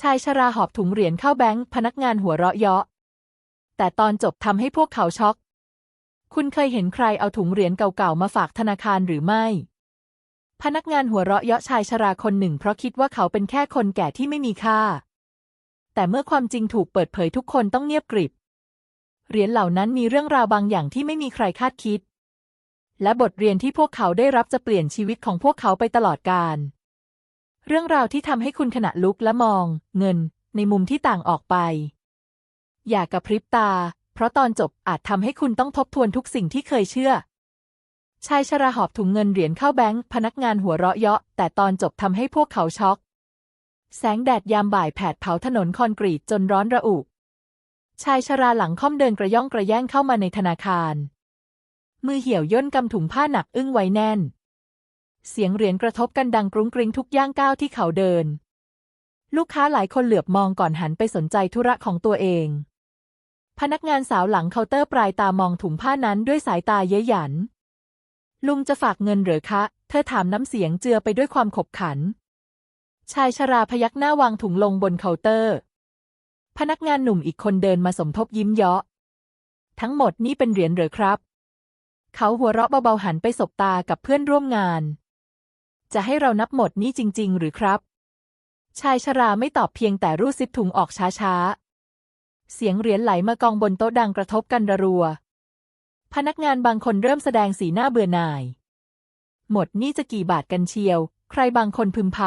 ชายชราหอบถุงเหรียญเข้าแบงค์พนักงานหัวเราะเยาะ แต่ตอนจบทำให้พวกเขาช็อก คุณเคยเห็นใครเอาถุงเหรียญเก่าๆมาฝากธนาคารหรือไม่ พนักงานหัวเราะเยาะชายชราคนหนึ่งเพราะคิดว่าเขาเป็นแค่คนแก่ที่ไม่มีค่า แต่เมื่อความจริงถูกเปิดเผยทุกคนต้องเงียบกริบ เหรียญเหล่านั้นมีเรื่องราวบางอย่างที่ไม่มีใครคาดคิด และบทเรียนที่พวกเขาได้รับจะเปลี่ยนชีวิตของพวกเขาไปตลอดกาล เรื่องราวที่ทำให้คุณขณะลุกและมอง เงิน ในมุมที่ต่างออกไป อย่ากระพริบตา เพราะตอนจบอาจทำให้คุณต้องทบทวนทุกสิ่งที่เคยเชื่อ ชายชราหอบถุงเงินเหรียญเข้าแบงค์พนักงานหัวเราะเยาะ แต่ตอนจบทำให้พวกเขาช็อก แสงแดดยามบ่ายแผดเผาถนนคอนกรีตจนร้อนระอุชายชราหลังค่อมเดินกระย่องกระแย่งเข้ามาในธนาคาร มือเหี่ยวย่นกำถุงผ้าหนักอึ้งไว้แน่น เสียงเหรียญกระทบกันดังกรุ้งกริ้งทุกย่างก้าวที่เขาเดิน ลูกค้าหลายคนเหลือบมองก่อนหันไปสนใจธุระของตัวเอง พนักงานสาวหลังเคาน์เตอร์ปลายตามองถุงผ้านั้นด้วยสายตาเย้ยหยัน ลุงจะฝากเงินหรือคะ เธอถามน้ำเสียงเจือไปด้วยความขบขัน ชายชราพยักหน้าวางถุงลงบนเคาน์เตอร์ พนักงานหนุ่มอีกคนเดินมาสมทบยิ้มเยาะ ทั้งหมดนี่เป็นเหรียญหรือครับ เขาหัวเราะเบาๆหันไปสบตากับเพื่อนร่วมงาน จะให้เรานับหมดนี่จริง ๆ หรือครับ ชายชราไม่ตอบเพียงแต่รูดซิปถุงออกช้าๆ เสียงเหรียญไหลมากองบนโต๊ะดังกระทบกันระรัว พนักงานบางคนเริ่มแสดงสีหน้าเบื่อหน่าย หมดนี่จะกี่บาทกันเชียว ใครบางคนพึมพ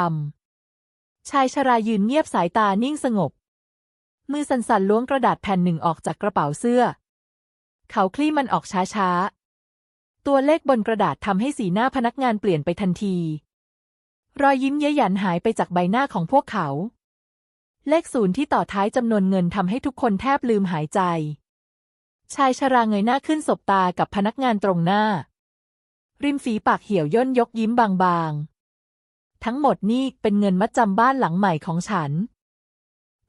ำ ชายชรายืนเงียบสายตานิ่งสงบ มือสั่นๆล้วงกระดาษแผ่นหนึ่งออกจากกระเป๋าเสื้อ เขาคลี่มันออกช้าๆตัวเลขบนกระดาษทำให้สีหน้าพนักงานเปลี่ยนไปทันที รอยยิ้มเย้ยหยันหายไปจากใบหน้าของพวกเขา เลขศูนย์ที่ต่อท้ายจำนวนเงินทำให้ทุกคนแทบลืมหายใจ ชายชราเงยหน้าขึ้นสบตากับพนักงานตรงหน้า ริมฝีปากเหี่ยวย่นยกยิ้มบางๆ ทั้งหมดนี่เป็นเงินมัดจำบ้านหลังใหม่ของฉัน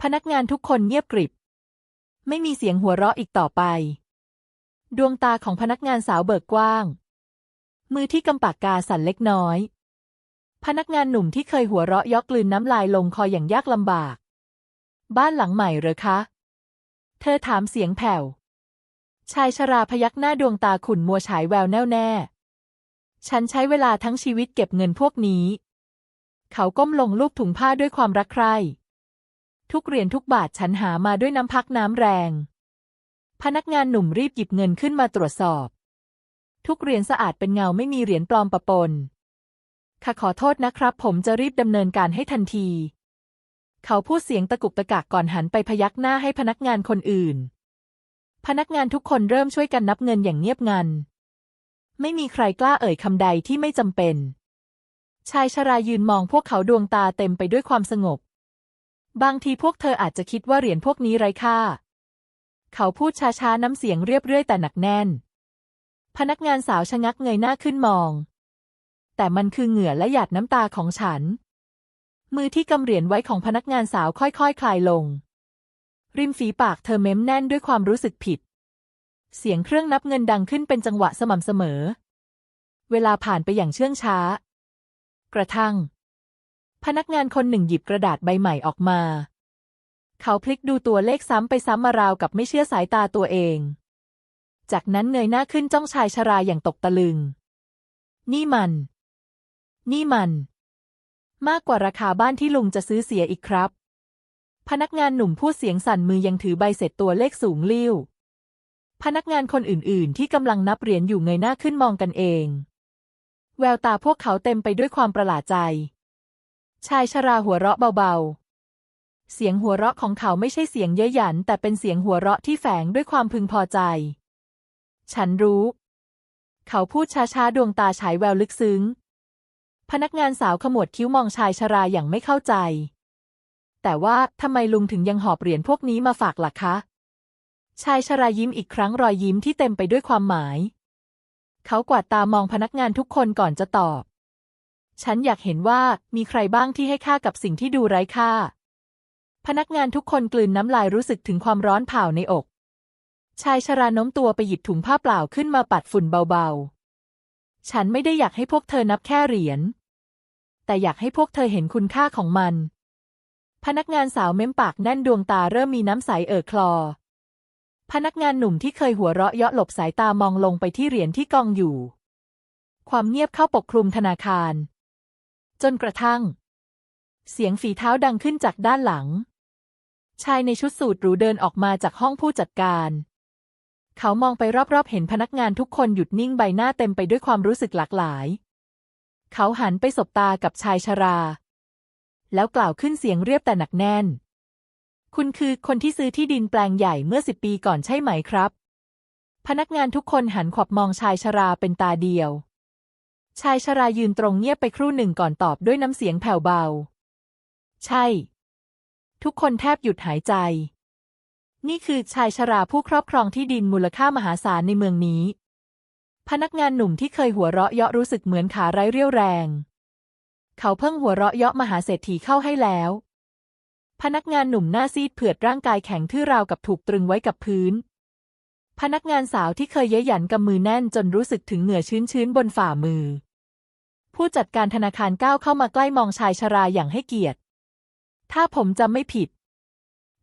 พนักงานทุกคนเงียบกริบ ไม่มีเสียงหัวเราะอีกต่อไป ดวงตาของพนักงานสาวเบิกกว้าง มือที่กำปากกาสั่นเล็กน้อย พนักงานหนุ่มที่เคยหัวเราะยอกกลืนน้ำลายลงคออย่างยากลำบาก บ้านหลังใหม่เหรอคะ เธอถามเสียงแผ่ว ชายชราพยักหน้าดวงตาขุ่นมัวฉายแววแน่วแน่ ฉันใช้เวลาทั้งชีวิตเก็บเงินพวกนี้ เขาก้มลงลูบถุงผ้าด้วยความรักใคร่ ทุกเหรียญทุกบาทฉันหามาด้วยน้ำพักน้ำแรง พนักงานหนุ่มรีบหยิบเงินขึ้นมาตรวจสอบ ทุกเหรียญสะอาดเป็นเงาไม่มีเหรียญปลอมปะปน ค่ะขอโทษนะครับ ผมจะรีบดำเนินการให้ทันที เขาพูดเสียงตะกุกตะกักก่อนหันไปพยักหน้าให้พนักงานคนอื่น พนักงานทุกคนเริ่มช่วยกันนับเงินอย่างเงียบงัน ไม่มีใครกล้าเอ่ยคำใดที่ไม่จำเป็น ชายชรายืนมองพวกเขาดวงตาเต็มไปด้วยความสงบ บางทีพวกเธออาจจะคิดว่าเหรียญพวกนี้ไร้ค่า เขาพูดช้าๆน้ำเสียงเรียบเรื่อยแต่หนักแน่น พนักงานสาวชะงักเงยหน้าขึ้นมอง แต่มันคือเหงื่อและหยาดน้ำตาของฉัน มือที่กำเหรียญไว้ของพนักงานสาวค่อยๆคคลายลง ริมฝีปากเธอเม้มแน่นด้วยความรู้สึกผิด เสียงเครื่องนับเงินดังขึ้นเป็นจังหวะสม่ำเสมอ เวลาผ่านไปอย่างเชื่องช้า กระทั่ง พนักงานคนหนึ่งหยิบกระดาษใบใหม่ออกมา เขาพลิกดูตัวเลขซ้ำไปซ้ำมาราวกับไม่เชื่อสายตาตัวเอง จากนั้นเงยหน้าขึ้นจ้องชายชราอย่างตกตะลึง นี่มัน นี่มัน มากกว่าราคาบ้านที่ลุงจะซื้อเสียอีกครับ พนักงานหนุ่มพูดเสียงสั่นมือยังถือใบเสร็จตัวเลขสูงลิ้ว พนักงานคนอื่นๆ ที่กำลังนับเหรียญอยู่เงยหน้าขึ้นมองกันเอง แววตาพวกเขาเต็มไปด้วยความประหลาดใจ ชายชราหัวเราะเบาๆเสียงหัวเราะของเขาไม่ใช่เสียงเย้ยหยัน แต่เป็นเสียงหัวเราะที่แฝงด้วยความพึงพอใจ ฉันรู้ เขาพูดช้าๆ ดวงตาฉายแววลึกซึ้ง พนักงานสาวขมวดคิ้วมองชายชราอย่างไม่เข้าใจ แต่ว่าทำไมลุงถึงยังหอบเหรียญพวกนี้มาฝากล่ะคะ ชายชรายิ้มอีกครั้งรอยยิ้มที่เต็มไปด้วยความหมาย เขากวาดตามองพนักงานทุกคนก่อนจะตอบ ฉันอยากเห็นว่ามีใครบ้างที่ให้ค่ากับสิ่งที่ดูไร้ค่า พนักงานทุกคนกลืนน้ำลายรู้สึกถึงความร้อนเผาในอก ชายชราโน้มตัวไปหยิบถุงผ้าเปล่าขึ้นมาปัดฝุ่นเบาๆ ฉันไม่ได้อยากให้พวกเธอนับแค่เหรียญ แต่อยากให้พวกเธอเห็นคุณค่าของมัน พนักงานสาวเม้มปากแน่นดวงตาเริ่มมีน้ำใสเอ่อคลอ พนักงานหนุ่มที่เคยหัวเราะเยาะหลบสายตามองลงไปที่เหรียญที่กองอยู่ ความเงียบเข้าปกคลุมธนาคาร จนกระทั่ง เสียงฝีเท้าดังขึ้นจากด้านหลัง ชายในชุดสูทหรูเดินออกมาจากห้องผู้จัดการ เขามองไปรอบๆ เห็นพนักงานทุกคนหยุดนิ่งใบหน้าเต็มไปด้วยความรู้สึกหลากหลาย เขาหันไปสบตากับชายชรา แล้วกล่าวขึ้นเสียงเรียบแต่หนักแน่น คุณคือคนที่ซื้อที่ดินแปลงใหญ่เมื่อสิบปีก่อนใช่ไหมครับ พนักงานทุกคนหันขวับมองชายชราเป็นตาเดียว ชายชรายืนตรงเงียบไปครู่หนึ่งก่อนตอบด้วยน้ำเสียงแผ่วเบา ใช่ ทุกคนแทบหยุดหายใจ นี่คือชายชราผู้ครอบครองที่ดินมูลค่ามหาศาลในเมืองนี้ พนักงานหนุ่มที่เคยหัวเราะเยาะรู้สึกเหมือนขาไร้เรี่ยวแรง เขาเพิ่งหัวเราะเยาะมหาเศรษฐีเข้าให้แล้ว พนักงานหนุ่มหน้าซีดเผือดร่างกายแข็งทื่อราวกับถูกตรึงไว้กับพื้น พนักงานสาวที่เคยเย้ยหยันกำมือแน่นจนรู้สึกถึงเหงื่อชื้นๆบนฝ่ามือ ผู้จัดการธนาคารก้าวเข้ามาใกล้มองชายชราอย่างให้เกียรติ ถ้าผมจำไม่ผิด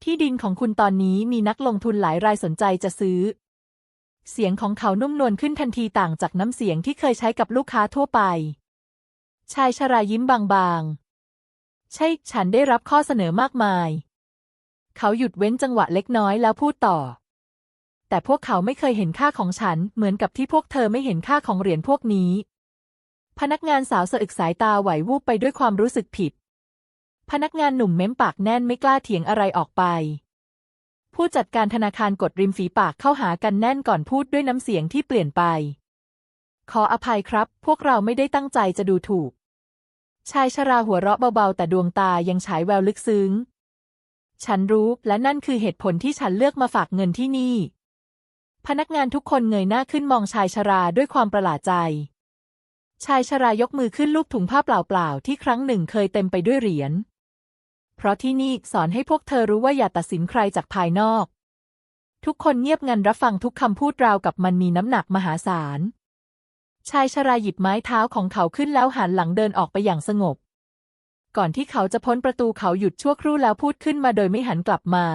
ที่ดินของคุณตอนนี้มีนักลงทุนหลายรายสนใจจะซื้อ เสียงของเขานุ่มนวลขึ้นทันทีต่างจากน้ำเสียงที่เคยใช้กับลูกค้าทั่วไป ชายชรายิ้มบางๆ ใช่ ฉันได้รับข้อเสนอมากมาย เขาหยุดเว้นจังหวะเล็กน้อยแล้วพูดต่อ แต่พวกเขาไม่เคยเห็นค่าของฉัน เหมือนกับที่พวกเธอไม่เห็นค่าของเหรียญพวกนี้ พนักงานสาวสะอึกสายตาไหววูบไปด้วยความรู้สึกผิด พนักงานหนุ่มเม้มปากแน่นไม่กล้าเถียงอะไรออกไป ผู้จัดการธนาคารกดริมฝีปากเข้าหากันแน่นก่อนพูดด้วยน้ำเสียงที่เปลี่ยนไป ขออภัยครับ พวกเราไม่ได้ตั้งใจจะดูถูก ชายชราหัวเราะเบาๆ แต่ดวงตายังฉายแววลึกซึ้ง ฉันรู้และนั่นคือเหตุผลที่ฉันเลือกมาฝากเงินที่นี่ พนักงานทุกคนเงยหน้าขึ้นมองชายชราด้วยความประหลาดใจชายชรายกมือขึ้นลูบถุงผ้าเปล่าๆ ที่ครั้งหนึ่งเคยเต็มไปด้วยเหรียญ เพราะที่นี่สอนให้พวกเธอรู้ว่าอย่าตัดสินใครจากภายนอก ทุกคนเงียบงันรับฟังทุกคำพูดราวกับมันมีน้ำหนักมหาศาล ชายชราหยิบไม้เท้าของเขาขึ้นแล้วหันหลังเดินออกไปอย่างสงบ ก่อนที่เขาจะพ้นประตูเขาหยุดชั่วครู่แล้วพูดขึ้นมาโดยไม่หันกลับมา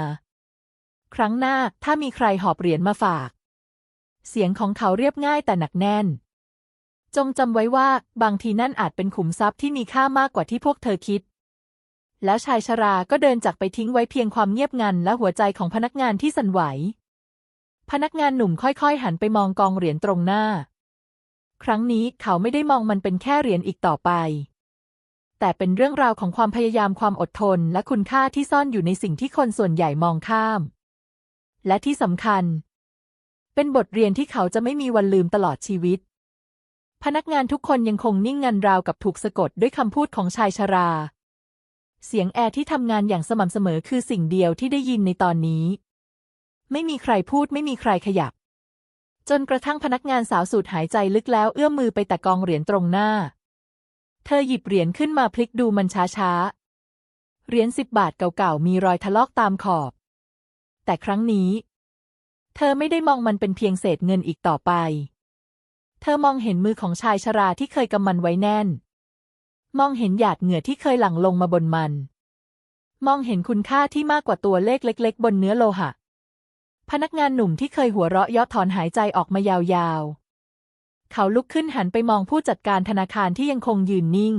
ครั้งหน้าถ้ามีใครหอบเหรียญมาฝาก เสียงของเขาเรียบง่ายแต่หนักแน่น จงจำไว้ว่าบางทีนั่นอาจเป็นขุมทรัพย์ที่มีค่ามากกว่าที่พวกเธอคิด แล้วชายชราก็เดินจากไปทิ้งไว้เพียงความเงียบงันและหัวใจของพนักงานที่สั่นไหว พนักงานหนุ่มค่อยๆ หันไปมองกองเหรียญตรงหน้า ครั้งนี้เขาไม่ได้มองมันเป็นแค่เหรียญอีกต่อไป แต่เป็นเรื่องราวของความพยายามความอดทนและคุณค่าที่ซ่อนอยู่ในสิ่งที่คนส่วนใหญ่มองข้าม และที่สำคัญ เป็นบทเรียนที่เขาจะไม่มีวันลืมตลอดชีวิต พนักงานทุกคนยังคงนิ่งงันราวกับถูกสะกดด้วยคำพูดของชายชรา เสียงแอร์ที่ทำงานอย่างสม่ำเสมอคือสิ่งเดียวที่ได้ยินในตอนนี้ ไม่มีใครพูดไม่มีใครขยับ จนกระทั่งพนักงานสาวสูดหายใจลึกแล้วเอื้อมมือไปแต่กองเหรียญตรงหน้า เธอหยิบเหรียญขึ้นมาพลิกดูมันช้าๆ เหรียญสิบบาทเก่าๆ มีรอยทะลอกตามขอบ แต่ครั้งนี้ เธอไม่ได้มองมันเป็นเพียงเศษเงินอีกต่อไป เธอมองเห็นมือของชายชราที่เคยกำมันไว้แน่น มองเห็นหยาดเหงื่อที่เคยหลั่งลงมาบนมัน มองเห็นคุณค่าที่มากกว่าตัวเลขเล็ก ๆ บนเนื้อโลหะ พนักงานหนุ่มที่เคยหัวเราะยาะถอนหายใจออกมายาวๆ เขาลุกขึ้นหันไปมองผู้จัดการธนาคารที่ยังคงยืนนิ่ง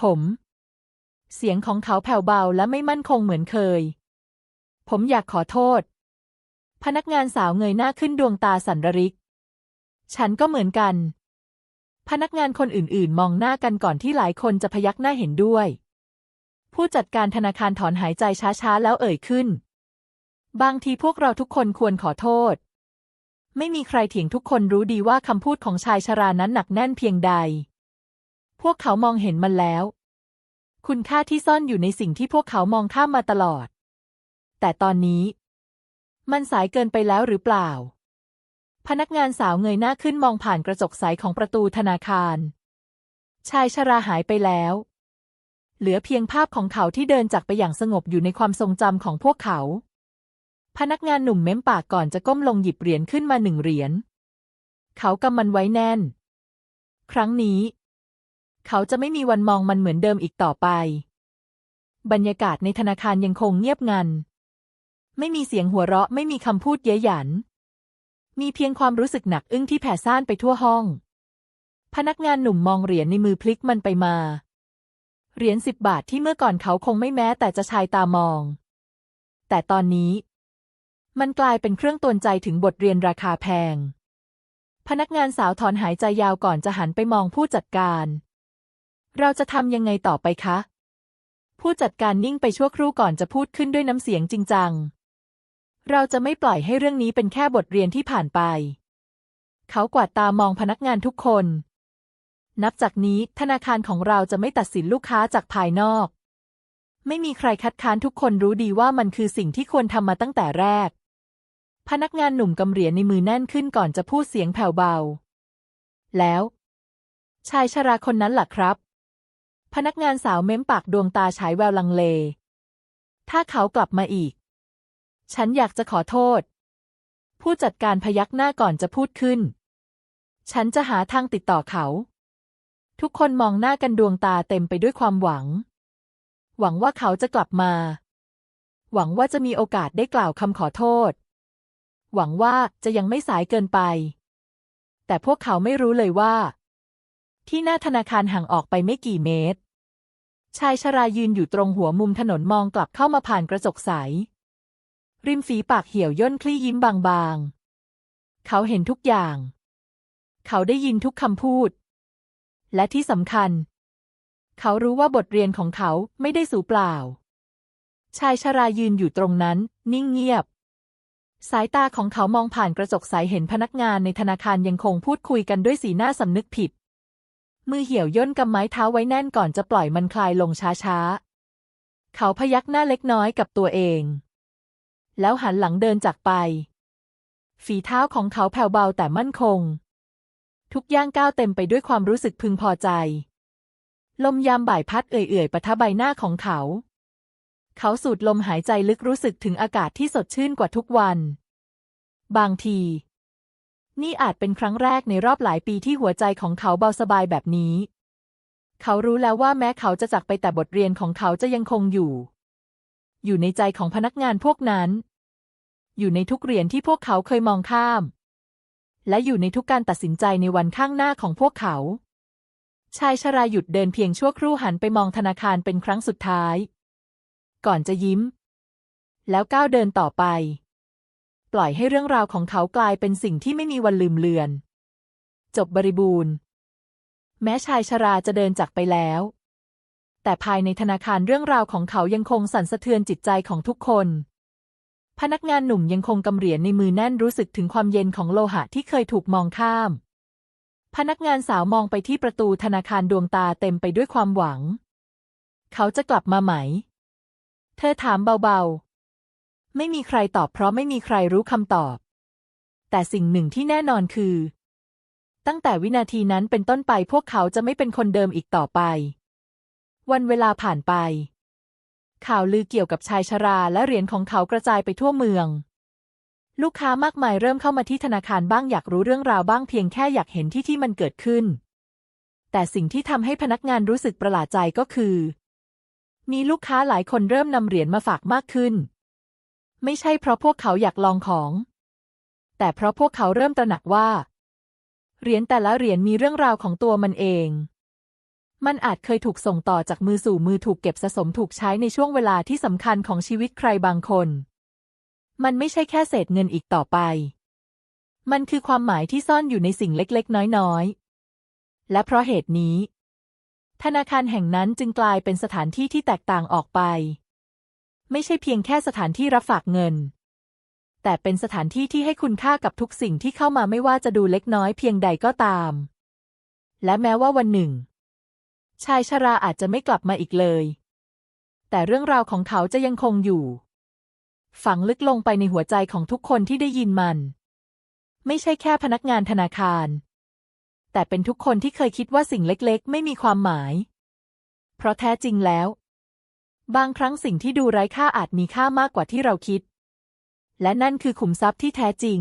ผม เสียงของเขาแผ่วเบาและไม่มั่นคงเหมือนเคย ผมอยากขอโทษ พนักงานสาวเงยหน้าขึ้นดวงตาสันระริก ฉันก็เหมือนกัน พนักงานคนอื่นๆ มองหน้ากันก่อนที่หลายคนจะพยักหน้าเห็นด้วย ผู้จัดการธนาคารถอนหายใจช้าๆ แล้วเอ่ยขึ้น บางทีพวกเราทุกคนควรขอโทษ ไม่มีใครเถียงทุกคนรู้ดีว่าคำพูดของชายชรานั้นหนักแน่นเพียงใด พวกเขามองเห็นมันแล้ว คุณค่าที่ซ่อนอยู่ในสิ่งที่พวกเขามองข้ามมาตลอด แต่ตอนนี้ มันสายเกินไปแล้วหรือเปล่า พนักงานสาวเงยหน้าขึ้นมองผ่านกระจกใสของประตูธนาคาร ชายชราหายไปแล้ว เหลือเพียงภาพของเขาที่เดินจากไปอย่างสงบอยู่ในความทรงจำของพวกเขา พนักงานหนุ่มเม้มปากก่อนจะก้มลงหยิบเหรียญขึ้นมาหนึ่งเหรียญ เขากำมันไว้แน่น ครั้งนี้ เขาจะไม่มีวันมองมันเหมือนเดิมอีกต่อไป บรรยากาศในธนาคารยังคงเงียบงัน ไม่มีเสียงหัวเราะไม่มีคำพูดเย้ยหยัน มีเพียงความรู้สึกหนักอึ้งที่แผ่ซ่านไปทั่วห้อง พนักงานหนุ่มมองเหรียญในมือพลิกมันไปมา เหรียญสิบบาทที่เมื่อก่อนเขาคงไม่แม้แต่จะชายตามอง แต่ตอนนี้ มันกลายเป็นเครื่องตวนใจถึงบทเรียนราคาแพง พนักงานสาวถอนหายใจยาวก่อนจะหันไปมองผู้จัดการ เราจะทำยังไงต่อไปคะ ผู้จัดการนิ่งไปชั่วครู่ก่อนจะพูดขึ้นด้วยน้ำเสียงจริงจัง เราจะไม่ปล่อยให้เรื่องนี้เป็นแค่บทเรียนที่ผ่านไป เขากวาดตามองพนักงานทุกคน นับจากนี้ธนาคารของเราจะไม่ตัดสินลูกค้าจากภายนอก ไม่มีใครคัดค้านทุกคนรู้ดีว่ามันคือสิ่งที่ควรทำมาตั้งแต่แรก พนักงานหนุ่มกำเหรียญในมือแน่นขึ้นก่อนจะพูดเสียงแผ่วเบา แล้ว ชายชราคนนั้นล่ะครับ พนักงานสาวเม้มปากดวงตาฉายแววลังเล ถ้าเขากลับมาอีก ฉันอยากจะขอโทษ ผู้จัดการพยักหน้าก่อนจะพูดขึ้น ฉันจะหาทางติดต่อเขา ทุกคนมองหน้ากันดวงตาเต็มไปด้วยความหวัง หวังว่าเขาจะกลับมา หวังว่าจะมีโอกาสได้กล่าวคำขอโทษ หวังว่าจะยังไม่สายเกินไป แต่พวกเขาไม่รู้เลยว่า ที่หน้าธนาคารห่างออกไปไม่กี่เมตรชายชรายืนอยู่ตรงหัวมุมถนนมองกลับเข้ามาผ่านกระจกใส ริมฝีปากเหี่ยวย่นคลี่ยิ้มบางๆ เขาเห็นทุกอย่าง เขาได้ยินทุกคำพูด และที่สำคัญ เขารู้ว่าบทเรียนของเขาไม่ได้สูญเปล่า ชายชรายืนอยู่ตรงนั้น นิ่งเงียบ สายตาของเขามองผ่านกระจกใสเห็นพนักงานในธนาคารยังคงพูดคุยกันด้วยสีหน้าสำนึกผิด มือเหี่ยวย่นกำไม้เท้าไว้แน่นก่อนจะปล่อยมันคลายลงช้าๆ เขาพยักหน้าเล็กน้อยกับตัวเอง แล้วหันหลังเดินจากไป ฝีเท้าของเขาแผ่วเบาแต่มั่นคง ทุกย่างก้าวเต็มไปด้วยความรู้สึกพึงพอใจ ลมยามบ่ายพัดเอื่อยๆปะทะใบหน้าของเขา เขาสูดลมหายใจลึกรู้สึกถึงอากาศที่สดชื่นกว่าทุกวัน บางที นี่อาจเป็นครั้งแรกในรอบหลายปีที่หัวใจของเขาเบาสบายแบบนี้ เขารู้แล้วว่าแม้เขาจะจากไปแต่บทเรียนของเขาจะยังคงอยู่ อยู่ในใจของพนักงานพวกนั้น อยู่ในทุกเหรียญที่พวกเขาเคยมองข้าม และอยู่ในทุกการตัดสินใจในวันข้างหน้าของพวกเขาชายชราหยุดเดินเพียงชั่วครู่หันไปมองธนาคารเป็นครั้งสุดท้าย ก่อนจะยิ้ม แล้วก้าวเดินต่อไป ปล่อยให้เรื่องราวของเขากลายเป็นสิ่งที่ไม่มีวันลืมเลือน จบบริบูรณ์ แม้ชายชราจะเดินจากไปแล้ว แต่ภายในธนาคารเรื่องราวของเขายังคงสั่นสะเทือนจิตใจของทุกคน พนักงานหนุ่มยังคงกำเหรียญในมือแน่นรู้สึกถึงความเย็นของโลหะที่เคยถูกมองข้าม พนักงานสาวมองไปที่ประตูธนาคารดวงตาเต็มไปด้วยความหวัง เขาจะกลับมาไหม เธอถามเบาๆ ไม่มีใครตอบเพราะไม่มีใครรู้คำตอบ แต่สิ่งหนึ่งที่แน่นอนคือ ตั้งแต่วินาทีนั้นเป็นต้นไปพวกเขาจะไม่เป็นคนเดิมอีกต่อไป วันเวลาผ่านไป ข่าวลือเกี่ยวกับชายชราและเหรียญของเขากระจายไปทั่วเมือง ลูกค้ามากมายเริ่มเข้ามาที่ธนาคารบ้างอยากรู้เรื่องราวบ้างเพียงแค่อยากเห็นที่ที่มันเกิดขึ้น แต่สิ่งที่ทำให้พนักงานรู้สึกประหลาดใจก็คือ มีลูกค้าหลายคนเริ่มนำเหรียญมาฝากมากขึ้น ไม่ใช่เพราะพวกเขาอยากลองของ แต่เพราะพวกเขาเริ่มตระหนักว่า เหรียญแต่ละเหรียญมีเรื่องราวของตัวมันเอง มันอาจเคยถูกส่งต่อจากมือสู่มือถูกเก็บสะสมถูกใช้ในช่วงเวลาที่สำคัญของชีวิตใครบางคน มันไม่ใช่แค่เศษเงินอีกต่อไป มันคือความหมายที่ซ่อนอยู่ในสิ่งเล็กๆ น้อยๆ และเพราะเหตุนี้ ธนาคารแห่งนั้นจึงกลายเป็นสถานที่ที่แตกต่างออกไป ไม่ใช่เพียงแค่สถานที่รับฝากเงิน แต่เป็นสถานที่ที่ให้คุณค่ากับทุกสิ่งที่เข้ามาไม่ว่าจะดูเล็กน้อยเพียงใดก็ตาม และแม้ว่าวันหนึ่ง ชายชราอาจจะไม่กลับมาอีกเลย แต่เรื่องราวของเขาจะยังคงอยู่ ฝังลึกลงไปในหัวใจของทุกคนที่ได้ยินมัน ไม่ใช่แค่พนักงานธนาคาร แต่เป็นทุกคนที่เคยคิดว่าสิ่งเล็กๆ ไม่มีความหมาย เพราะแท้จริงแล้ว บางครั้งสิ่งที่ดูไร้ค่าอาจมีค่ามากกว่าที่เราคิด และนั่นคือขุมทรัพย์ที่แท้จริง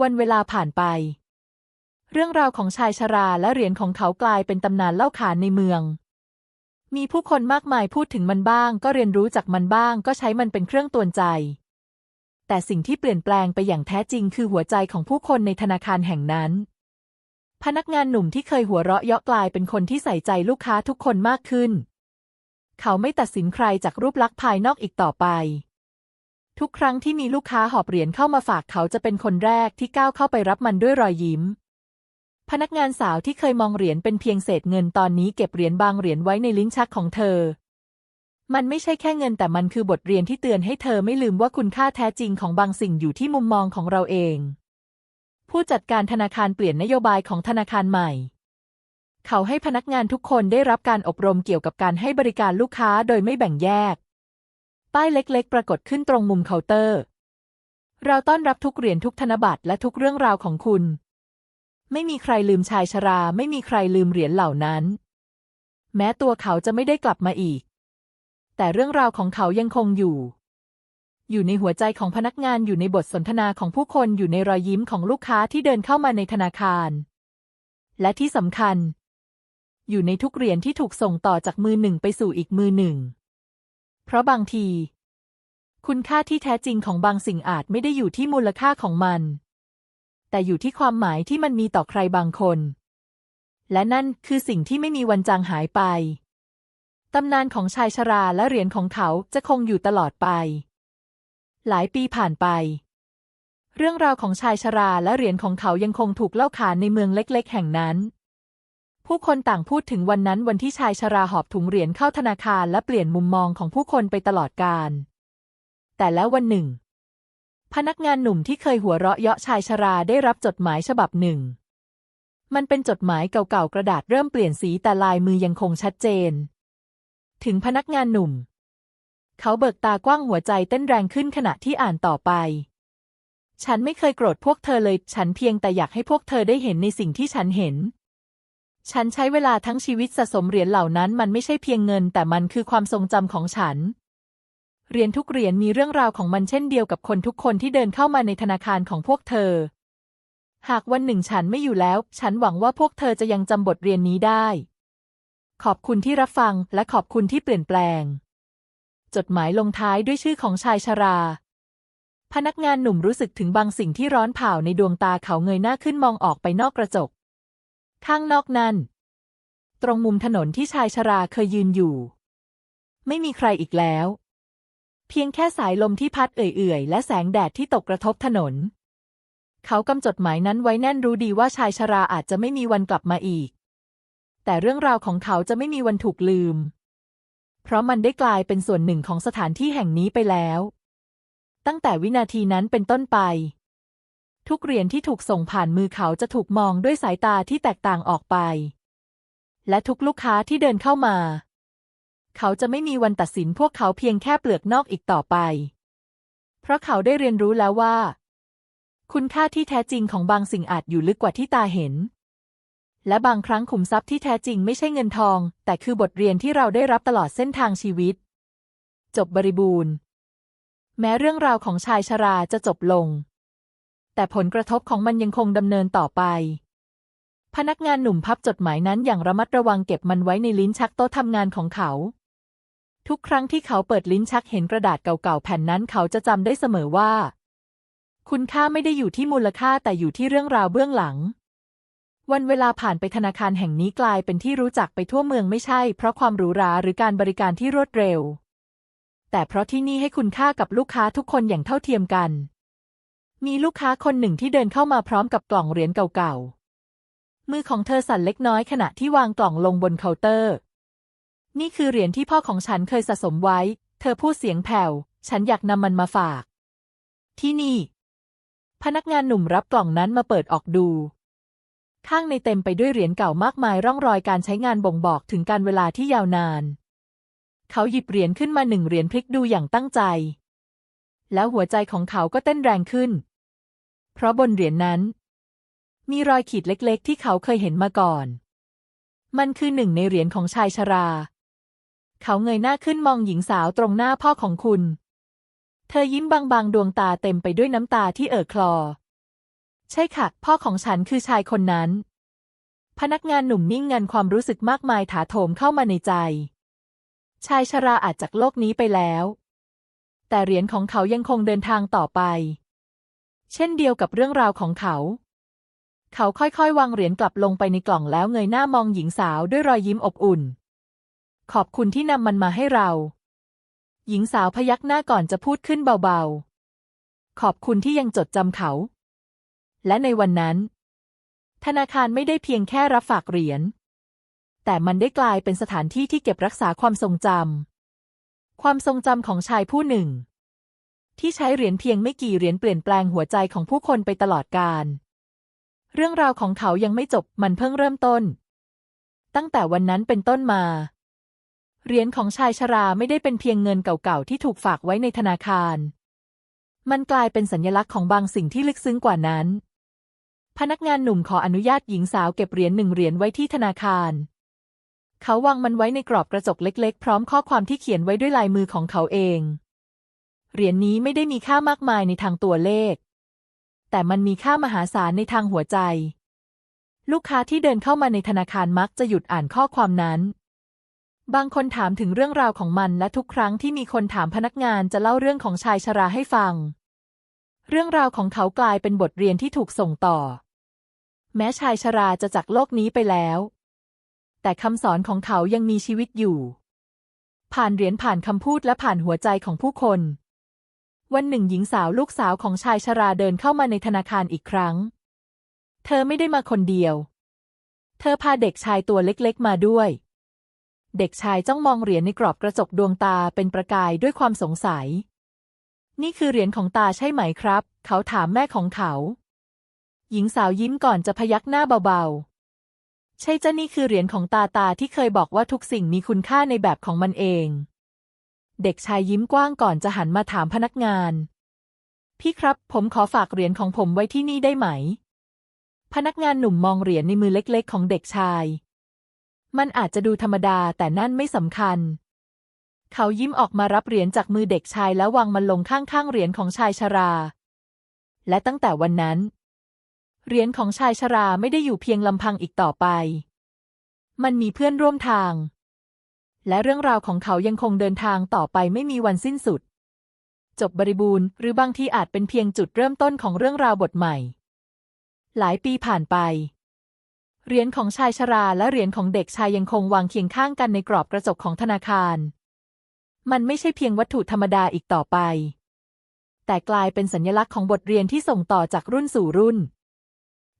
วันเวลาผ่านไป เรื่องราวของชายชราและเหรียญของเขากลายเป็นตำนานเล่าขานในเมือง มีผู้คนมากมายพูดถึงมันบ้าง ก็เรียนรู้จากมันบ้าง ก็ใช้มันเป็นเครื่องตวนใจ แต่สิ่งที่เปลี่ยนแปลงไปอย่างแท้จริงคือหัวใจของผู้คนในธนาคารแห่งนั้น พนักงานหนุ่มที่เคยหัวเราะเยาะกลายเป็นคนที่ใส่ใจลูกค้าทุกคนมากขึ้น เขาไม่ตัดสินใครจากรูปลักษณ์ภายนอกอีกต่อไปทุกครั้งที่มีลูกค้าหอบเหรียญเข้ามาฝากเขาจะเป็นคนแรกที่ก้าวเข้าไปรับมันด้วยรอยยิ้ม พนักงานสาวที่เคยมองเหรียญเป็นเพียงเศษเงินตอนนี้เก็บเหรียญบางเหรียญไว้ในลิ้นชักของเธอ มันไม่ใช่แค่เงินแต่มันคือบทเรียนที่เตือนให้เธอไม่ลืมว่าคุณค่าแท้จริงของบางสิ่งอยู่ที่มุมมองของเราเอง ผู้จัดการธนาคารเปลี่ยนนโยบายของธนาคารใหม่ เขาให้พนักงานทุกคนได้รับการอบรมเกี่ยวกับการให้บริการลูกค้าโดยไม่แบ่งแยก ป้ายเล็กๆ ปรากฏขึ้นตรงมุมเคาน์เตอร์ เราต้อนรับทุกเหรียญทุกธนบัตรและทุกเรื่องราวของคุณ ไม่มีใครลืมชายชรา ไม่มีใครลืมเหรียญเหล่านั้น แม้ตัวเขาจะไม่ได้กลับมาอีก แต่เรื่องราวของเขายังคงอยู่ อยู่ในหัวใจของพนักงานอยู่ในบทสนทนาของผู้คนอยู่ในรอยยิ้มของลูกค้าที่เดินเข้ามาในธนาคาร และที่สำคัญ อยู่ในทุกเหรียญที่ถูกส่งต่อจากมือหนึ่งไปสู่อีกมือหนึ่ง เพราะบางที คุณค่าที่แท้จริงของบางสิ่งอาจไม่ได้อยู่ที่มูลค่าของมัน แต่อยู่ที่ความหมายที่มันมีต่อใครบางคน และนั่นคือสิ่งที่ไม่มีวันจางหายไป ตำนานของชายชราและเหรียญของเขาจะคงอยู่ตลอดไป หลายปีผ่านไป เรื่องราวของชายชราและเหรียญของเขายังคงถูกเล่าขานในเมืองเล็ก ๆ แห่งนั้น ผู้คนต่างพูดถึงวันนั้นวันที่ชายชราหอบถุงเหรียญเข้าธนาคารและเปลี่ยนมุมมองของผู้คนไปตลอดกาลแต่แล้ววันหนึ่ง พนักงานหนุ่มที่เคยหัวเราะเยาะชายชราได้รับจดหมายฉบับหนึ่ง มันเป็นจดหมายเก่าๆกระดาษเริ่มเปลี่ยนสีแต่ลายมือยังคงชัดเจน ถึงพนักงานหนุ่ม เขาเบิกตากว้างหัวใจเต้นแรงขึ้นขณะที่อ่านต่อไป ฉันไม่เคยโกรธพวกเธอเลย ฉันเพียงแต่อยากให้พวกเธอได้เห็นในสิ่งที่ฉันเห็น ฉันใช้เวลาทั้งชีวิตสะสมเหรียญเหล่านั้น มันไม่ใช่เพียงเงิน แต่มันคือความทรงจำของฉัน เหรียญทุกเหรียญมีเรื่องราวของมันเช่นเดียวกับคนทุกคนที่เดินเข้ามาในธนาคารของพวกเธอ หากวันหนึ่งฉันไม่อยู่แล้ว ฉันหวังว่าพวกเธอจะยังจำบทเรียนนี้ได้ ขอบคุณที่รับฟังและขอบคุณที่เปลี่ยนแปลง จดหมายลงท้ายด้วยชื่อของชายชรา พนักงานหนุ่มรู้สึกถึงบางสิ่งที่ร้อนเผาในดวงตาเขาเงยหน้าขึ้นมองออกไปนอกกระจก ข้างนอกนั้น ตรงมุมถนนที่ชายชราเคยยืนอยู่ ไม่มีใครอีกแล้ว เพียงแค่สายลมที่พัดเอื่อยๆ และแสงแดดที่ตกกระทบถนน เขากำจดหมายนั้นไว้แน่นรู้ดีว่าชายชราอาจจะไม่มีวันกลับมาอีก แต่เรื่องราวของเขาจะไม่มีวันถูกลืม เพราะมันได้กลายเป็นส่วนหนึ่งของสถานที่แห่งนี้ไปแล้ว ตั้งแต่วินาทีนั้นเป็นต้นไป ทุกเหรียญที่ถูกส่งผ่านมือเขาจะถูกมองด้วยสายตาที่แตกต่างออกไป และทุกลูกค้าที่เดินเข้ามา เขาจะไม่มีวันตัดสินพวกเขาเพียงแค่เปลือกนอกอีกต่อไป เพราะเขาได้เรียนรู้แล้วว่า คุณค่าที่แท้จริงของบางสิ่งอาจอยู่ลึกกว่าที่ตาเห็น และบางครั้งขุมทรัพย์ที่แท้จริงไม่ใช่เงินทอง แต่คือบทเรียนที่เราได้รับตลอดเส้นทางชีวิต จบบริบูรณ์ แม้เรื่องราวของชายชราจะจบลง แต่ผลกระทบของมันยังคงดำเนินต่อไปพนักงานหนุ่มพับจดหมายนั้นอย่างระมัดระวังเก็บมันไว้ในลิ้นชักโต๊ะทำงานของเขา ทุกครั้งที่เขาเปิดลิ้นชักเห็นกระดาษเก่าๆแผ่นนั้นเขาจะจำได้เสมอว่า คุณค่าไม่ได้อยู่ที่มูลค่าแต่อยู่ที่เรื่องราวเบื้องหลัง วันเวลาผ่านไปธนาคารแห่งนี้กลายเป็นที่รู้จักไปทั่วเมืองไม่ใช่ เพราะความหรูหราหรือการบริการที่รวดเร็ว แต่เพราะที่นี่ให้คุณค่ากับลูกค้าทุกคนอย่างเท่าเทียมกัน มีลูกค้าคนหนึ่งที่เดินเข้ามาพร้อมกับกล่องเหรียญเก่าๆมือของเธอสั่นเล็กน้อยขณะที่วางกล่องลงบนเคาน์เตอร์ นี่คือเหรียญที่พ่อของฉันเคยสะสมไว้ เธอพูดเสียงแผ่ว ฉันอยากนำมันมาฝาก ที่นี่ พนักงานหนุ่มรับกล่องนั้นมาเปิดออกดู ข้างในเต็มไปด้วยเหรียญเก่ามากมายร่องรอยการใช้งานบ่งบอกถึงการเวลาที่ยาวนาน เขาหยิบเหรียญขึ้นมาหนึ่งเหรียญพลิกดูอย่างตั้งใจ แล้วหัวใจของเขาก็เต้นแรงขึ้น เพราะบนเหรียญนั้น มีรอยขีดเล็กๆ ที่เขาเคยเห็นมาก่อนมันคือหนึ่งในเหรียญของชายชรา เขาเงยหน้าขึ้นมองหญิงสาวตรงหน้าพ่อของคุณ เธอยิ้มบางๆ ดวงตาเต็มไปด้วยน้ำตาที่เอ่อคลอ ใช่ค่ะ พ่อของฉันคือชายคนนั้น พนักงานหนุ่มนิ่งงันความรู้สึกมากมายถาโถมเข้ามาในใจ ชายชราอาจจากโลกนี้ไปแล้ว แต่เหรียญของเขายังคงเดินทางต่อไป เช่นเดียวกับเรื่องราวของเขาเขาค่อยๆ วางเหรียญกลับลงไปในกล่องแล้วเงยหน้ามองหญิงสาวด้วยรอยยิ้มอบอุ่น ขอบคุณที่นำมันมาให้เรา หญิงสาวพยักหน้าก่อนจะพูดขึ้นเบาๆ ขอบคุณที่ยังจดจำเขา และในวันนั้น ธนาคารไม่ได้เพียงแค่รับฝากเหรียญ แต่มันได้กลายเป็นสถานที่ที่เก็บรักษาความทรงจำ ความทรงจำของชายผู้หนึ่ง ที่ใช้เหรียญเพียงไม่กี่เหรียญเปลี่ยนแปลงหัวใจของผู้คนไปตลอดกาล เรื่องราวของเขายังไม่จบ มันเพิ่งเริ่มต้น ตั้งแต่วันนั้นเป็นต้นมา เหรียญของชายชราไม่ได้เป็นเพียงเงินเก่าๆที่ถูกฝากไว้ในธนาคาร มันกลายเป็นสัญลักษณ์ของบางสิ่งที่ลึกซึ้งกว่านั้น พนักงานหนุ่มขออนุญาตหญิงสาวเก็บเหรียญหนึ่งเหรียญไว้ที่ธนาคาร เขาวางมันไว้ในกรอบกระจกเล็กๆ พร้อมข้อความที่เขียนไว้ด้วยลายมือของเขาเอง เหรียญนี้ไม่ได้มีค่ามากมายในทางตัวเลข แต่มันมีค่ามหาศาลในทางหัวใจ ลูกค้าที่เดินเข้ามาในธนาคารมักจะหยุดอ่านข้อความนั้น บางคนถามถึงเรื่องราวของมันและทุกครั้งที่มีคนถามพนักงานจะเล่าเรื่องของชายชราให้ฟัง เรื่องราวของเขากลายเป็นบทเรียนที่ถูกส่งต่อ แม้ชายชราจะจากโลกนี้ไปแล้ว แต่คำสอนของเขายังมีชีวิตอยู่ ผ่านเหรียญผ่านคำพูดและผ่านหัวใจของผู้คน วันหนึ่งหญิงสาวลูกสาวของชายชราเดินเข้ามาในธนาคารอีกครั้ง เธอไม่ได้มาคนเดียว เธอพาเด็กชายตัวเล็กๆมาด้วย เด็กชายจ้องมองเหรียญในกรอบกระจกดวงตาเป็นประกายด้วยความสงสัย นี่คือเหรียญของตาใช่ไหมครับ เขาถามแม่ของเขา หญิงสาวยิ้มก่อนจะพยักหน้าเบาๆ ใช่จ้ะนี่คือเหรียญของตาตาที่เคยบอกว่าทุกสิ่งมีคุณค่าในแบบของมันเอง เด็กชายยิ้มกว้างก่อนจะหันมาถามพนักงาน พี่ครับ ผมขอฝากเหรียญของผมไว้ที่นี่ได้ไหม พนักงานหนุ่มมองเหรียญในมือเล็ก ๆ ของเด็กชาย มันอาจจะดูธรรมดาแต่นั่นไม่สำคัญ เขายิ้มออกมารับเหรียญจากมือเด็กชายแล้ววางมันลงข้างๆเหรียญของชายชรา และตั้งแต่วันนั้น เหรียญของชายชราไม่ได้อยู่เพียงลำพังอีกต่อไป มันมีเพื่อนร่วมทาง และเรื่องราวของเขายังคงเดินทางต่อไปไม่มีวันสิ้นสุด จบบริบูรณ์ หรือบางทีอาจเป็นเพียงจุดเริ่มต้นของเรื่องราวบทใหม่ หลายปีผ่านไป เหรียญของชายชราและเหรียญของเด็กชายยังคงวางเคียงข้างกันในกรอบกระจกของธนาคาร มันไม่ใช่เพียงวัตถุธรรมดาอีกต่อไป แต่กลายเป็นสัญลักษณ์ของบทเรียนที่ส่งต่อจากรุ่นสู่รุ่น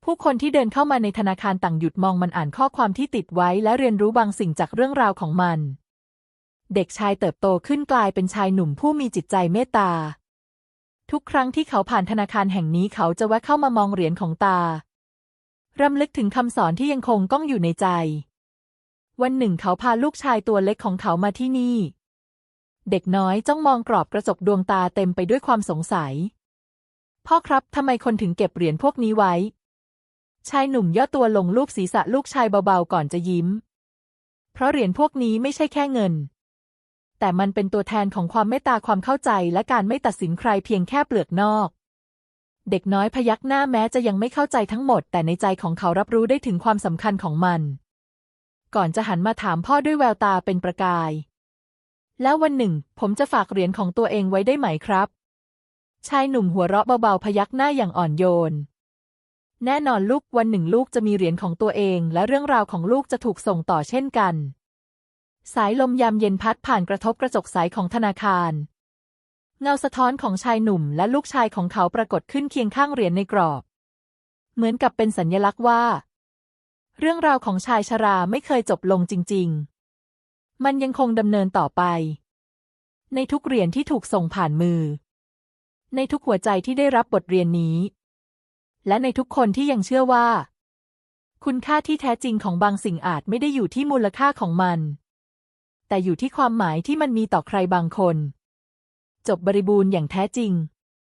ผู้คนที่เดินเข้ามาในธนาคารต่างหยุดมองมันอ่านข้อความที่ติดไว้และเรียนรู้บางสิ่งจากเรื่องราวของมัน เด็กชายเติบโตขึ้นกลายเป็นชายหนุ่มผู้มีจิตใจเมตตา ทุกครั้งที่เขาผ่านธนาคารแห่งนี้เขาจะแวะเข้ามามองเหรียญของตา รำลึกถึงคำสอนที่ยังคงก้องอยู่ในใจ วันหนึ่งเขาพาลูกชายตัวเล็กของเขามาที่นี่ เด็กน้อยจ้องมองกรอบกระจกดวงตาเต็มไปด้วยความสงสัย พ่อครับทำไมคนถึงเก็บเหรียญพวกนี้ไว้ ชายหนุ่มย่อตัวลงลูบศีรษะลูกชายเบาๆก่อนจะยิ้ม เพราะเหรียญพวกนี้ไม่ใช่แค่เงิน แต่มันเป็นตัวแทนของความเมตตาความเข้าใจและการไม่ตัดสินใครเพียงแค่เปลือกนอก เด็กน้อยพยักหน้าแม้จะยังไม่เข้าใจทั้งหมด แต่ในใจของเขารับรู้ได้ถึงความสำคัญของมัน ก่อนจะหันมาถามพ่อด้วยแววตาเป็นประกาย แล้ววันหนึ่ง ผมจะฝากเหรียญของตัวเองไว้ได้ไหมครับ ชายหนุ่มหัวเราะเบาๆพยักหน้าอย่างอ่อนโยน แน่นอนลูกวันหนึ่งลูกจะมีเหรียญของตัวเอง และเรื่องราวของลูกจะถูกส่งต่อเช่นกัน สายลมยามเย็นพัดผ่านกระทบกระจกใสของธนาคาร เงาสะท้อนของชายหนุ่มและลูกชายของเขาปรากฏขึ้นเคียงข้างเหรียญในกรอบ เหมือนกับเป็นสัญญลักษณ์ว่า เรื่องราวของชายชราไม่เคยจบลงจริง ๆ มันยังคงดำเนินต่อไป ในทุกเหรียญที่ถูกส่งผ่านมือ ในทุกหัวใจที่ได้รับบทเรียนนี้ และในทุกคนที่ยังเชื่อว่า คุณค่าที่แท้จริงของบางสิ่งอาจไม่ได้อยู่ที่มูลค่าของมัน แต่อยู่ที่ความหมายที่มันมีต่อใครบางคน จบบริบูรณ์อย่างแท้จริง